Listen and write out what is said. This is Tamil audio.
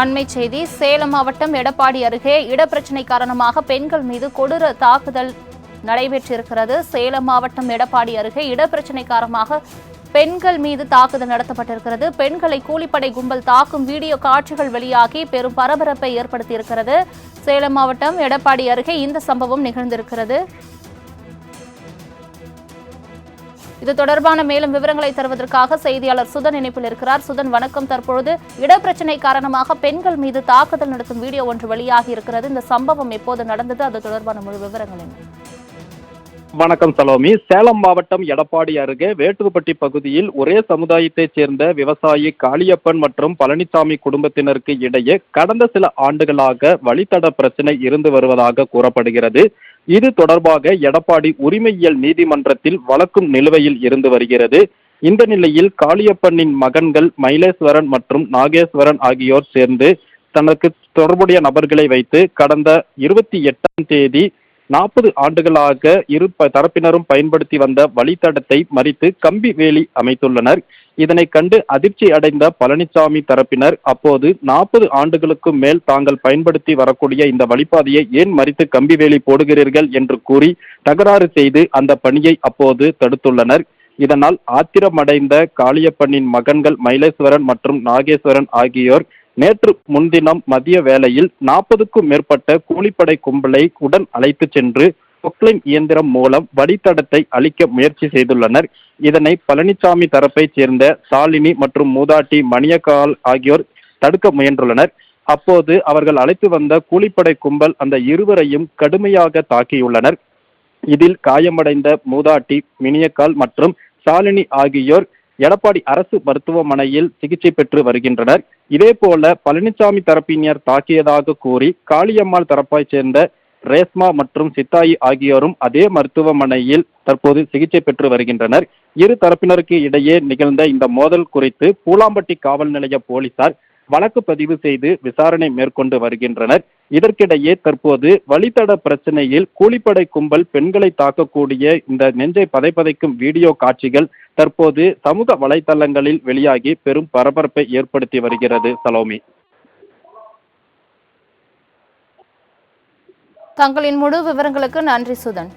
அண்மை செய்தி சேலம் மாவட்டம் எடப்பாடி அருகே இடப்பிரச்சினை காரணமாக பெண்கள் மீது கொடூர தாக்குதல் நடைபெற்றிருக்கிறது. சேலம் மாவட்டம் எடப்பாடி அருகே இடப்பிரச்சினை காரணமாக பெண்கள் மீது தாக்குதல் நடத்தப்பட்டிருக்கிறது. பெண்களை கூலிப்படை கும்பல் தாக்கும் வீடியோ காட்சிகள் வெளியாகி பெரும் பரபரப்பை ஏற்படுத்தியிருக்கிறது. சேலம் மாவட்டம் எடப்பாடி அருகே இந்த சம்பவம் நிகழ்ந்திருக்கிறது. இது தொடர்பான மேலும் விவரங்களை தருவதற்காக செய்தியாளர் சுதன் இணைப்பில் இருக்கிறார். சுதன் வணக்கம். தற்பொழுது இடப்பிரச்சினை காரணமாக பெண்கள் மீது தாக்குதல் நடத்தும் வீடியோ ஒன்று வெளியாகி இருக்கிறது. இந்த சம்பவம் எப்போது நடந்தது? அது தொடர்பான முழு விவரங்கள் என்ன வணக்கம் சலோமி. சேலம் மாவட்டம் எடப்பாடி அருகே வேட்டுப்பட்டி பகுதியில் ஒரே சமுதாயத்தைச் சேர்ந்த விவசாயி காளியப்பன் மற்றும் பழனிசாமி குடும்பத்தினருக்கு இடையே கடந்த சில ஆண்டுகளாக வழித்தட பிரச்சனை இருந்து வருவதாக கூறப்படுகிறது. இது தொடர்பாக எடப்பாடி உரிமையியல் நீதிமன்றத்தில் வழக்கும் நிலுவையில் இருந்து வருகிறது. இந்த நிலையில் காளியப்பனின் மகன்கள் மயிலேஸ்வரன் மற்றும் நாகேஸ்வரன் ஆகியோர் சேர்ந்து தனக்கு தொடர்புடைய நபர்களை வைத்து கடந்த இருபத்தி எட்டாம் தேதி நாற்பது ஆண்டுகளாக இரு தரப்பினரும் பயன்படுத்தி வந்த வழித்தடத்தை மறித்து கம்பி வேலி அமைத்துள்ளனர். இதனை கண்டு அதிர்ச்சி அடைந்த பழனிசாமி தரப்பினர் அப்போது நாற்பது ஆண்டுகளுக்கு மேல் தாங்கள் பயன்படுத்தி வரக்கூடிய இந்த வழிப்பாதையை ஏன் மறித்து கம்பி வேலி போடுகிறீர்கள் என்று கூறி தகராறு செய்து அந்த பணியை அப்போது தடுத்துள்ளனர். இதனால் ஆத்திரமடைந்த காளியப்பண்ணின் மகன்கள் மயிலேஸ்வரன் மற்றும் நாகேஸ்வரன் ஆகியோர் நேற்று முன்தினம் மதிய வேளையில் நாற்பதுக்கும் மேற்பட்ட கூலிப்படை கும்பலை உடன் அழைத்து சென்று பொக்லைன் இயந்திரம் மூலம் வழித்தடத்தை அழிக்க முயற்சி செய்துள்ளனர். இதனை பழனிசாமி தரப்பைச் சேர்ந்த சாலினி மற்றும் மூதாட்டி மணியக்கால் ஆகியோர் தடுக்க முயன்றுள்ளனர். அப்போது அவர்கள் அழைத்து வந்த கூலிப்படை கும்பல் அந்த இருவரையும் கடுமையாக தாக்கியுள்ளனர். இதில் காயமடைந்த மூதாட்டி மினியக்கால் மற்றும் சாலினி ஆகியோர் எடப்பாடி அரசு மருத்துவமனையில் சிகிச்சை பெற்று வருகின்றனர். இதேபோல பழனிசாமி தரப்பினர் தாக்கியதாக கூறி காளியம்மாள் தரப்பை சேர்ந்த ரேஸ்மா மற்றும் சித்தாயி ஆகியோரும் அதே மருத்துவமனையில் தற்போது சிகிச்சை பெற்று வருகின்றனர். இரு தரப்பினருக்கு இடையே நிகழ்ந்த இந்த மோதல் குறித்து பூலாம்பட்டி காவல் நிலைய போலீசார் வழக்கு பதிவு செய்து விசாரணை மேற்கொண்டு வருகின்றனர். இதற்கிடையே தற்போது வழித்தட பிரச்சனையில் கூலிப்படை கும்பல் பெண்களை தாக்கக்கூடிய இந்த நெஞ்சை பதைப்பதைக்கும் வீடியோ காட்சிகள் தற்போது சமூக வலைதளங்களில் வெளியாகி பெரும் பரபரப்பை ஏற்படுத்தி வருகிறது. சலோமி. தங்களின் முழு விவரங்களுக்கு நன்றி சுதன்.